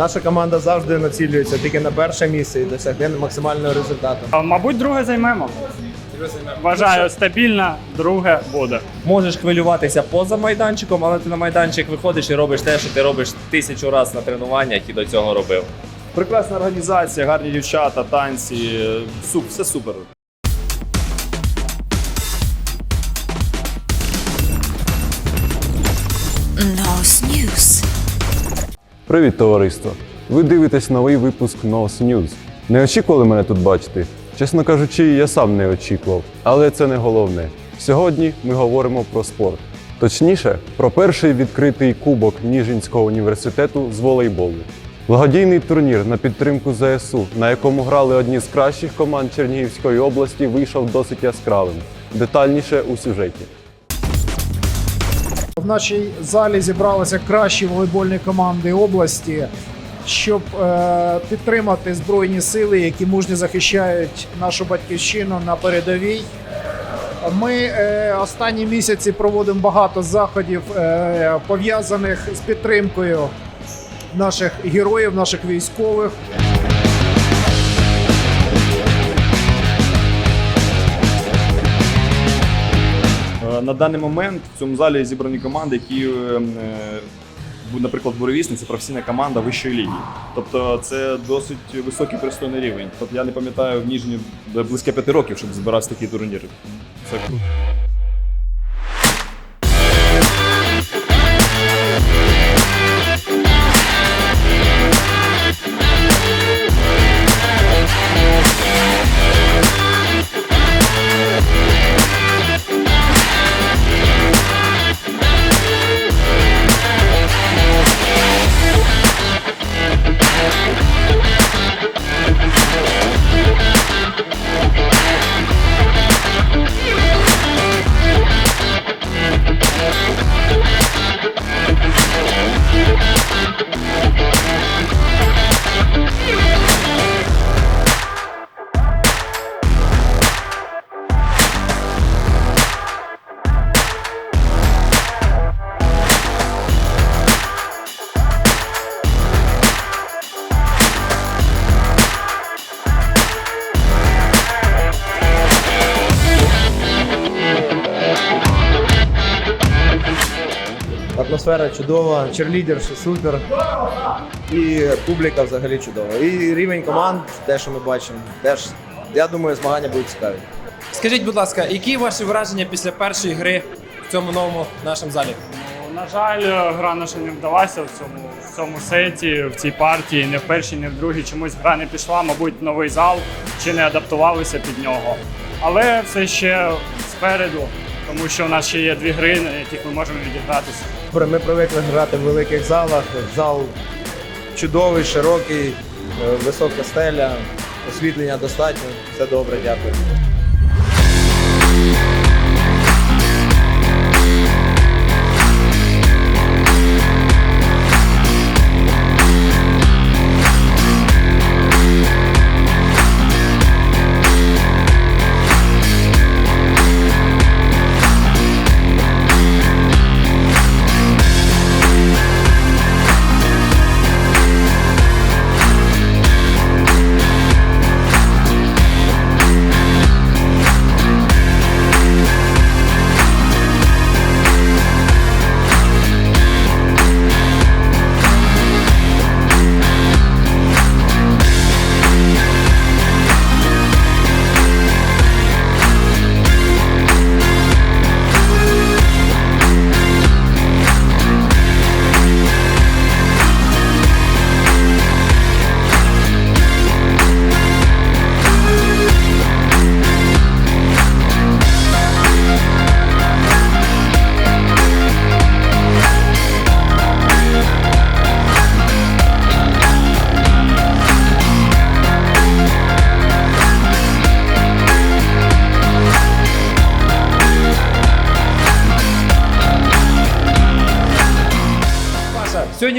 Наша команда завжди націлюється тільки на перше місце і досягне максимального результату. А, Мабуть, друге займемо. Вважаю, стабільно, друге буде. Можеш хвилюватися поза майданчиком, але ти на майданчик виходиш і робиш те, що ти робиш тисячу разів на тренуваннях і до цього робив. Прекрасна організація, гарні дівчата, танці. Суп, все супер. News. Привіт, товариство! Ви дивитесь новий випуск Nos News. Не очікували мене тут бачити? Чесно кажучи, я сам не очікував. Але це не головне. Сьогодні ми говоримо про спорт. Точніше, про перший відкритий кубок Ніжинського університету з волейболу. Благодійний турнір на підтримку ЗСУ, на якому грали одні з кращих команд Чернігівської області, вийшов досить яскравим. Детальніше у сюжеті. Нашій залі зібралися кращі волейбольні команди області, щоб е, підтримати збройні сили, які мужньо захищають нашу батьківщину на передовій. Ми е, останні місяці проводимо багато заходів е, пов'язаних з підтримкою наших героїв, наших військових. На даний момент в цьому залі зібрані команди, які, е, е, наприклад, буревісник це професійна команда вищої ліги. Тобто це досить високий пристойний рівень. Тобто я не пам'ятаю в Ніжні близько п'яти років, щоб збирався такий турнір. Це Атмосфера чудова, черлідерші супер. І публіка взагалі чудова. І рівень команд, те, що ми бачимо, теж, я думаю, змагання будуть цікаві. Скажіть, будь ласка, які ваші враження після першої гри в цьому новому нашому залі? Ну, На жаль, гра наша не вдалася в цьому, в цьому сеті, в цій партії, не в першій, не в другій. Чомусь гра не пішла, мабуть, новий зал чи не адаптувалися під нього. Але все ще спереду, тому що у нас ще є дві гри, на яких ми можемо відігратися. Ми привикли грати в великих залах. Зал чудовий, широкий, е, висока стеля, освітлення достатньо. Все добре, дякую.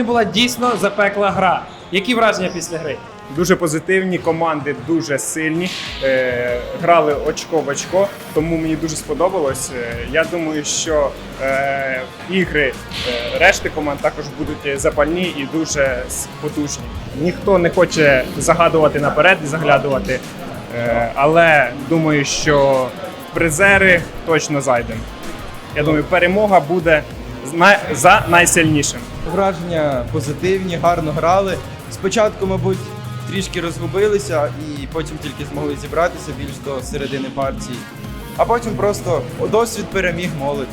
Сьогодні була дійсно запекла гра. Які враження після гри? дуже позитивні, команди дуже сильні, е, грали очко в очко, тому мені дуже сподобалось. Е, Я думаю, що е, ігри е, решти команд також будуть запальні і дуже потужні. Ніхто не хоче загадувати наперед і заглядувати, е, але думаю, що призери точно зайдемо. Я думаю, перемога буде за найсильнішим. Враження позитивні, гарно грали. Спочатку, мабуть, трішки розгубилися і потім тільки змогли зібратися більш до середини партії. А потім просто досвід переміг молодь.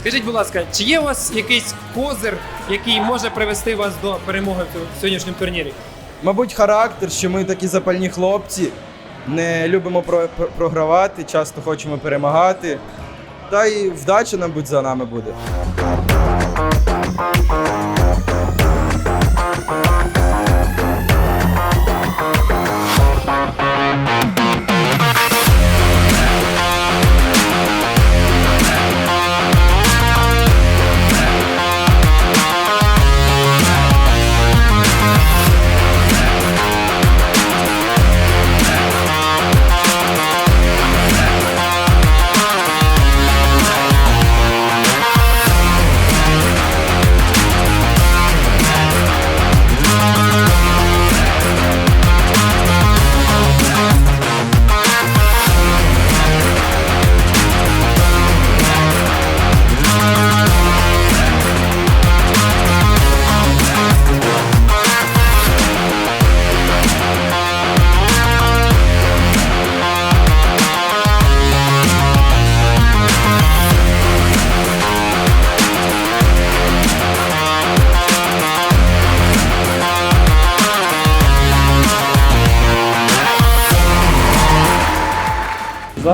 Скажіть, будь ласка, чи є у вас якийсь козир, який може привести вас до перемоги в сьогоднішньому турнірі? Мабуть, характер, що ми такі запальні хлопці, не любимо про- про- програвати, часто хочемо перемагати. Та й вдача, мабуть, за нами буде.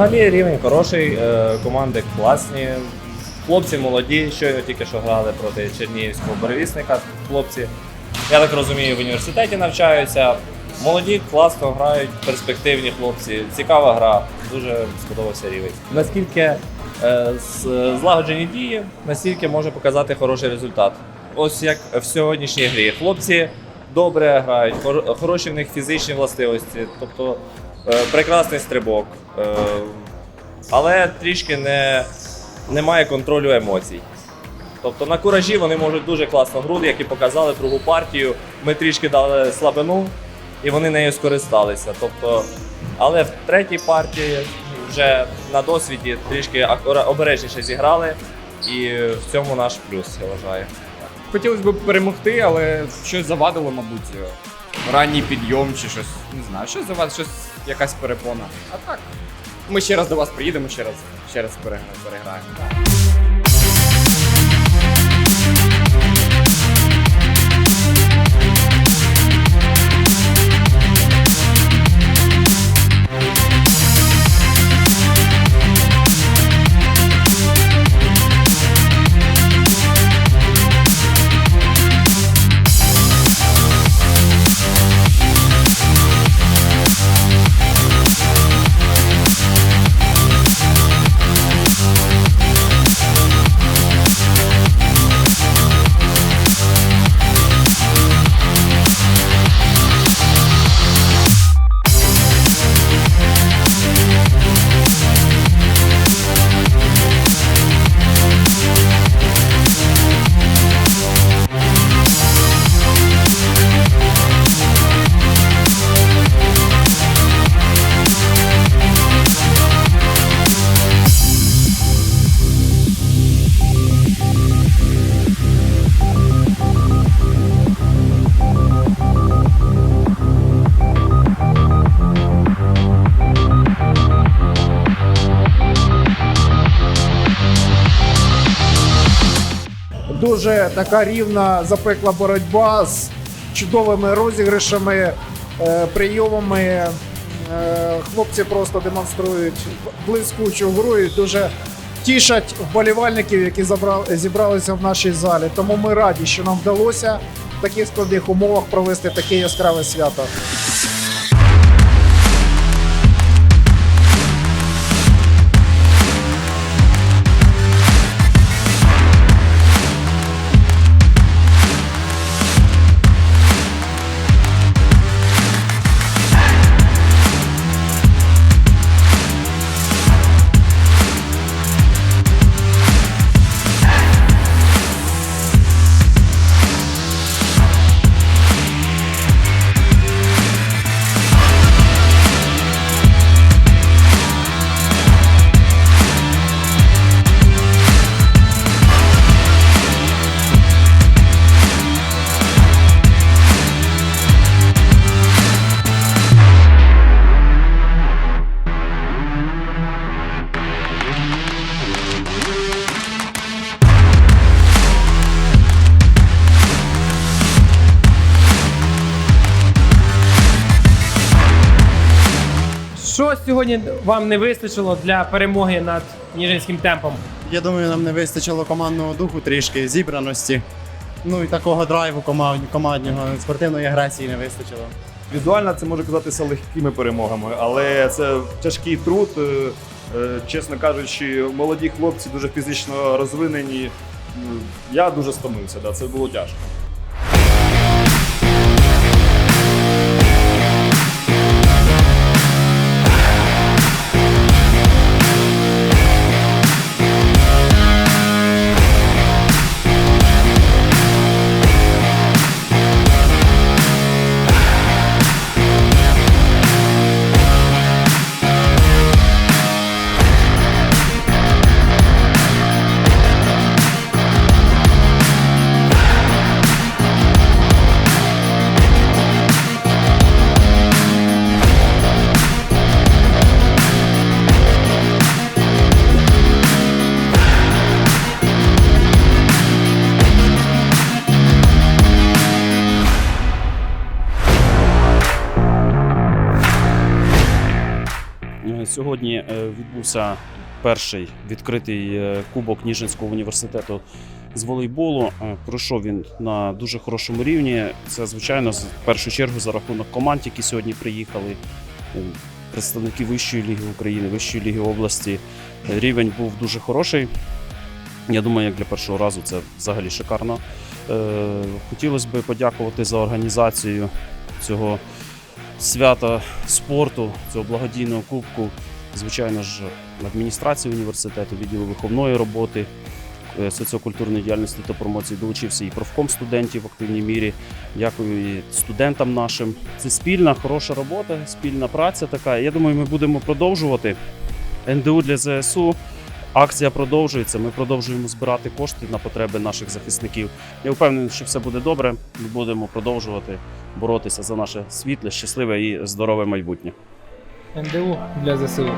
Взагалі рівень хороший, е, команди класні. Хлопці молоді, щойно тільки що грали проти чернігівського буревісника. Хлопці, я так розумію, в університеті навчаються. Молоді, класно грають, перспективні хлопці. Цікава гра, дуже сподобався рівень. Наскільки е, злагоджені дії, настільки може показати хороший результат. Ось як в сьогоднішній грі. Хлопці добре грають, хороші в них фізичні властивості, тобто е, прекрасний стрибок. Е, але трішки не, немає контролю емоцій. Тобто на куражі вони можуть дуже класно груди, як і показали другу партію. Ми трішки дали слабину, і вони нею скористалися. Тобто, але в третій партії вже на досвіді трішки обережніше зіграли, і в цьому наш плюс, я вважаю. Хотілося б перемогти, але щось завадило, мабуть. Ранній підйом чи щось. Не знаю, щось завадило, щось якась перепона. А так. Ми ще раз до вас приїдемо, ще раз, ще раз переграємо. переграємо. Дуже така рівна запекла боротьба з чудовими розіграшами, е, прийомами. Е, Хлопці просто демонструють блискучу гру і дуже тішать вболівальників, які зібралися в нашій залі. Тому ми раді, що нам вдалося в таких складних умовах провести таке яскраве свято. Сьогодні вам не вистачило для перемоги над Ніжинським темпом? Я думаю, нам не вистачило командного духу трішки, зібраності. Ну і такого драйву команд- командного, спортивної агресії не вистачило. Візуально це може казатися легкими перемогами, але це тяжкий труд. Е, е, Чесно кажучи, молоді хлопці дуже фізично розвинені. Я дуже стомився, да, це було тяжко. Сьогодні е, відбувся перший відкритий е, кубок Ніжинського університету з волейболу. Е, Пройшов він на дуже хорошому рівні. Це, звичайно, в першу чергу за рахунок команд, які сьогодні приїхали. Представники Вищої ліги України, Вищої ліги області. Рівень був дуже хороший. Я думаю, як для першого разу це взагалі шикарно. Хотілося б подякувати за організацію цього свята спорту, цього благодійного кубку, звичайно ж, адміністрації університету, відділу виховної роботи, е, соціокультурної діяльності та промоції долучився і профком студентів в активній мірі. Дякую і студентам нашим. Це спільна, хороша робота, спільна праця така. Я думаю, ми будемо продовжувати. НДУ для ЗСУ. Акція продовжується. Ми продовжуємо збирати кошти на потреби наших захисників. Я впевнений, що все буде добре. Ми будемо продовжувати боротися за наше світле, щасливе і здорове майбутнє. НДУ для ЗСУ.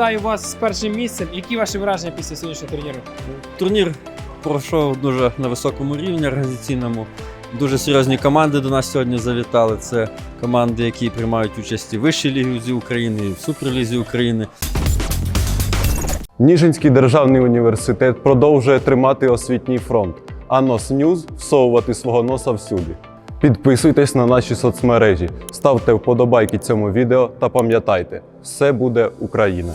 Вітаю вас з першим місцем. Які ваші враження після сьогоднішнього турніру? Турнір пройшов дуже на високому рівні організаційному. Дуже серйозні команди до нас сьогодні завітали. Це команди, які приймають участь і в Вищій лізі України, і в Суперлізі України. Ніжинський державний університет продовжує тримати освітній фронт, а Нос Ньюз всовувати свого носа всюди. Підписуйтесь на наші соцмережі, ставте вподобайки цьому відео та пам'ятайте, все буде Україна!